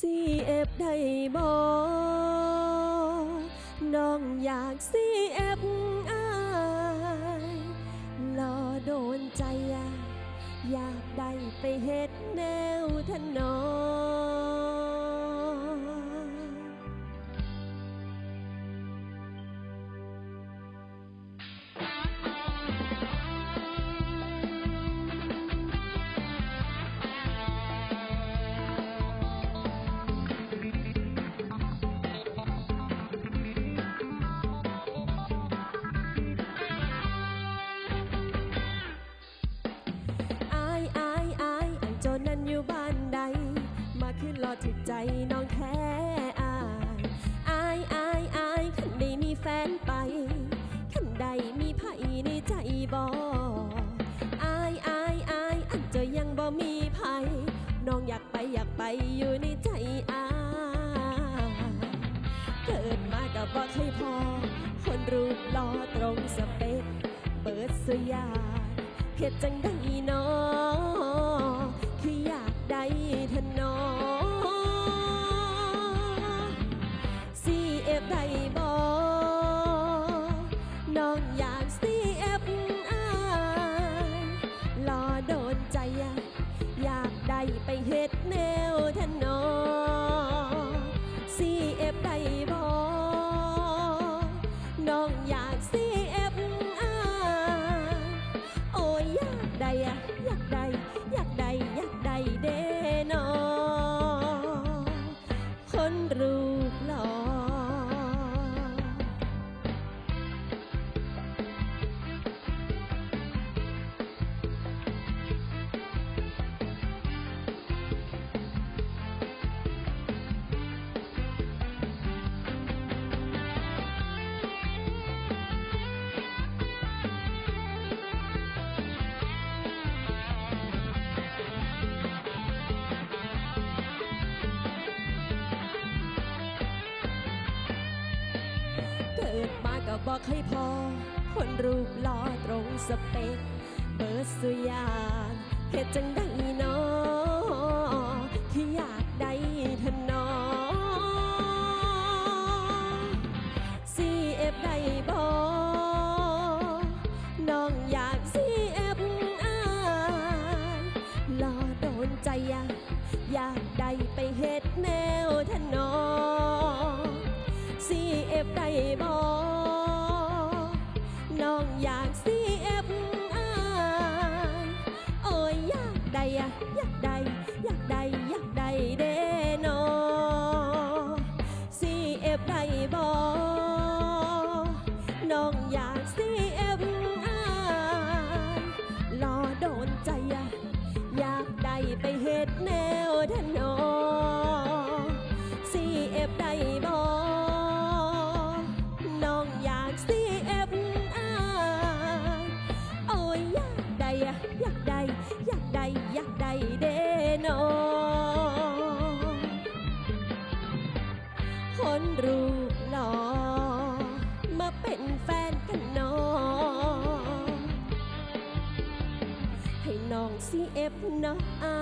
ซีเอฟได้บอน้องอยากซีเอฟอายรอโดนใจ อยากได้ไปเฮ็ดแนวทนองอ รอถึกใจน้องแท้อายอายอายอายขันได้มีแฟนไปขันใดมีไผในใจบ่อายอายอายอันเจะยังบ่มีไผน้องอยากไปอยากไปอยู่ในใจอายเกิดมากับบ่เคยพอ คนรูปหล่อตรงสเปคเปิดสยานเฮ็ดจังได้นอคือ ได้บ่น้องอยาก CF อายรอโดนใจอะอยากได้ไปเฮ็ดแนวทะนอ CF ได้บ่น้องอยาก CF อายโอ้ยอยากได้อยากได้ ก็บอกให้พอ คนรูปหล่อตรงสเปค เบิร์สุยานเหตุจังได้นอที่อยากได้ทนอ CF ได้บอน้องอยาก CF อฟอายรอโดนใจอะอยากได้ไปเฮ็ดแนวทนอ CF ได้บอ น้องอยากเสีย คนรูปหล่อมาเป็นแฟนกันน้องให้น้องซีเอฟน้องอา